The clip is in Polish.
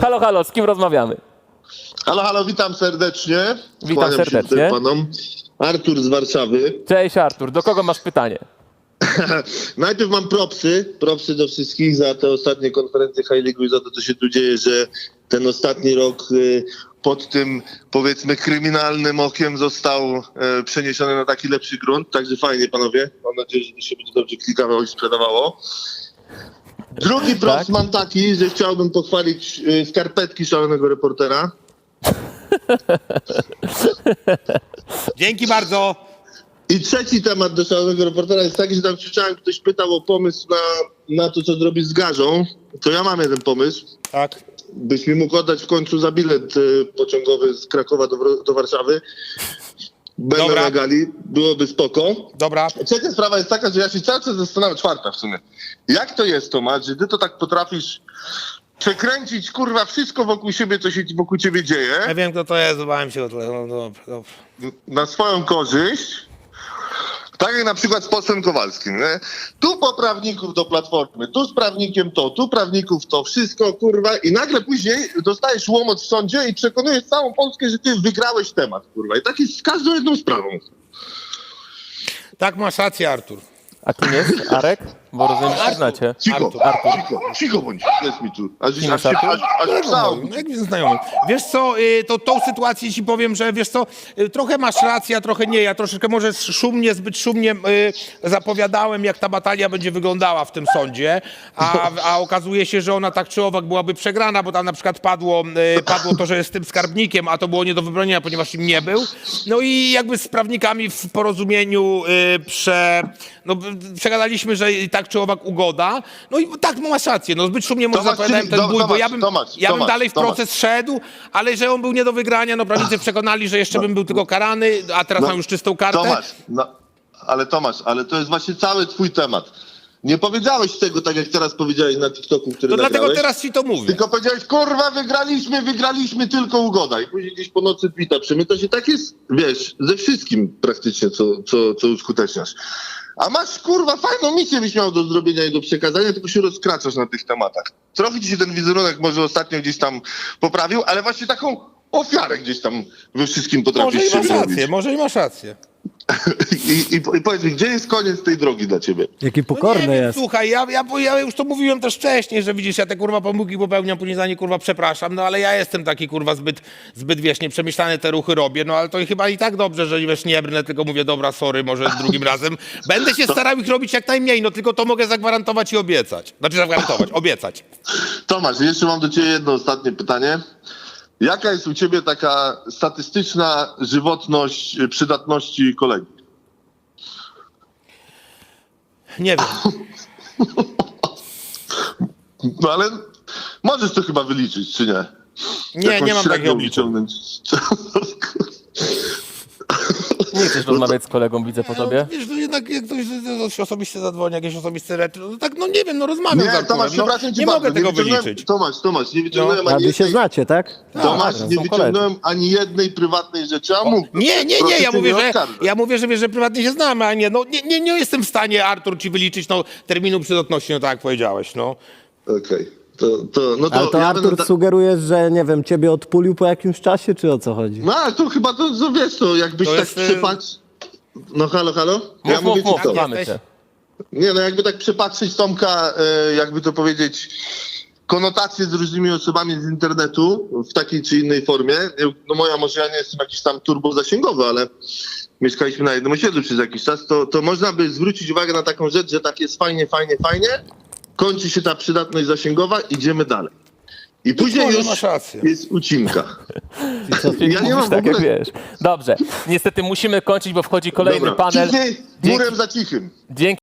Halo, halo, z kim rozmawiamy? Halo, halo, witam serdecznie. Witam Kłaniam się serdecznie. tutaj panom. Artur z Warszawy. Cześć Artur, do kogo masz pytanie? Najpierw mam propsy, propsy do wszystkich za te ostatnie konferencje High League i za to, co się tu dzieje, że ten ostatni rok y, pod tym, powiedzmy, kryminalnym okiem został e, przeniesiony na taki lepszy grunt. Także fajnie, panowie. Mam nadzieję, że to się będzie dobrze klikało i sprzedawało. Drugi Tak. mam taki, że chciałbym pochwalić y, skarpetki szalonego reportera. Dzięki bardzo. I trzeci temat do szalonego reportera jest taki, że tam słyszałem, ktoś pytał o pomysł na, na to, co zrobić z garzą. To ja mam jeden pomysł. Tak. Byś mi mógł oddać w końcu za bilet y, pociągowy z Krakowa do, do Warszawy. Będę Dobra. na gali, byłoby spoko. Dobra. Trzecia sprawa jest taka, że ja się cały czas zastanawiam, czwarta w sumie. Jak to jest, Tomasz, że ty to tak potrafisz przekręcić, kurwa, wszystko wokół siebie, co się wokół ciebie dzieje, Ja wiem, kto to jest, bałem się o tyle. No, dobra, dobra. na swoją korzyść, tak jak na przykład z posłem Kowalskim, nie? Tu po prawników do Platformy, tu z prawnikiem to, tu prawników to, wszystko, kurwa, i nagle później dostajesz łomot w sądzie i przekonujesz całą Polskę, że ty wygrałeś temat, kurwa. I tak jest z każdą jedną sprawą. Tak, masz rację, Artur. A kim jest Arek? Bo rozumiem, że się znacie. Cicho, Artur. cicho, cicho bądź, jest mi tu. Aż, aż, aż, aż, aż psał. No, jak znajomy. Wiesz co, y, to tą sytuację ci powiem, że wiesz co, y, trochę masz rację, a trochę nie. Ja troszeczkę może szumnie, zbyt szumnie y, zapowiadałem, jak ta batalia będzie wyglądała w tym sądzie, a, a okazuje się, że ona tak czy owak byłaby przegrana, bo tam na przykład padło, y, padło to, że jest tym skarbnikiem, a to było nie do wybronienia, ponieważ im nie był. No i jakby z prawnikami w porozumieniu y, prze, no, przegadaliśmy, że i tak czy owak ugoda. No i tak, no masz rację, no zbyt szumnie może Tomasz, zapowiadałem ten do- bój, bo Tomasz, ja bym, Tomasz, ja bym Tomasz, dalej w Tomasz. proces szedł, ale że on był nie do wygrania, no prawnicy przekonali, że jeszcze bym był tylko karany, a teraz No, mam już czystą kartę. Tomasz, no, ale Tomasz, ale to jest właśnie cały twój temat. Nie powiedziałeś tego tak, jak teraz powiedziałeś na TikToku, który To dlatego teraz ci to mówię. Tylko powiedziałeś, kurwa, wygraliśmy, wygraliśmy, tylko ugoda. I później gdzieś po nocy twita przemyta się. Tak jest, wiesz, ze wszystkim praktycznie, co, co, co uskuteczniasz. A masz, kurwa, fajną misję byś miał do zrobienia i do przekazania, tylko się rozkraczasz na tych tematach. Trochę ci się ten wizerunek może ostatnio gdzieś tam poprawił, ale właśnie taką ofiarę gdzieś tam we wszystkim Może potrafisz i się masz zrobić. rację, może i masz rację. I, i, I powiedz mi, gdzie jest koniec tej drogi dla ciebie? Jaki No pokorny nie wiem, jest. Słuchaj, ja, ja, ja już to mówiłem też wcześniej, że widzisz, ja te kurwa pomyłki popełniam, później za nie kurwa przepraszam, no ale ja jestem taki kurwa zbyt, zbyt wiesz, nieprzemyślane te ruchy robię, no ale to chyba i tak dobrze, że wiesz, nie brnę, tylko mówię, dobra, sorry, może drugim razem. Będę się starał ich robić jak najmniej, no tylko to mogę zagwarantować i obiecać. Znaczy zagwarantować, obiecać. Tomasz, jeszcze mam do ciebie jedno ostatnie pytanie. Jaka jest u ciebie taka statystyczna żywotność y, przydatności kolegi? Nie wiem. No ale możesz to chyba wyliczyć, czy nie? Nie, Jakąś nie mam takiego wyciągnąć. Nie chcesz rozmawiać z kolegą, widzę po tobie. No, wiesz, no jednak jak ktoś ktoś osobiście zadzwoni, jakieś osobiste rzeczy, no tak, no nie wiem, no rozmawiam z Nie, Arturem, Tomasz, no, przepraszam cię nie bardzo. mogę tego wyciągnąłem- wyliczyć. Tomasz, Tomasz, nie wyciągnąłem No. A ani wy się jednej... znacie, tak? Tomasz, Tak, nie są wyciągnąłem ani jednej prywatnej rzeczy, a mógł. Nie, nie, nie, Proszę ja cię mówię, że, ja mówię, że wiesz, że prywatnie się znamy, a nie, no nie, nie, nie jestem w stanie, Artur, ci wyliczyć no, terminu przydatności, no tak jak powiedziałeś, no. Okej. To, to, no to, Ale to ja Artur będę... sugerujesz, że nie wiem, ciebie odpulił po jakimś czasie, czy o co chodzi? No ale to chyba to, to wiesz, to jakbyś To tak jest, y- przypatrz... No halo, halo? Mów, ja mów, mówię ci to. cię. Nie, no jakby tak przepatrzeć Tomka, e, jakby to powiedzieć, konotacje z różnymi osobami z internetu w takiej czy innej formie. No moja, może ja nie jestem jakiś tam turbo zasięgowy, ale mieszkaliśmy na jednym osiedlu przez jakiś czas, to, to można by zwrócić uwagę na taką rzecz, że tak jest fajnie, fajnie, fajnie, kończy się ta przydatność zasięgowa, idziemy dalej. I później już jest ucinka. Ja nie mam w tak, jak ogóle- wiesz. Dobrze, niestety musimy kończyć, bo wchodzi kolejny Dobra, panel. Dzięki- murem za cichym. Dzięki.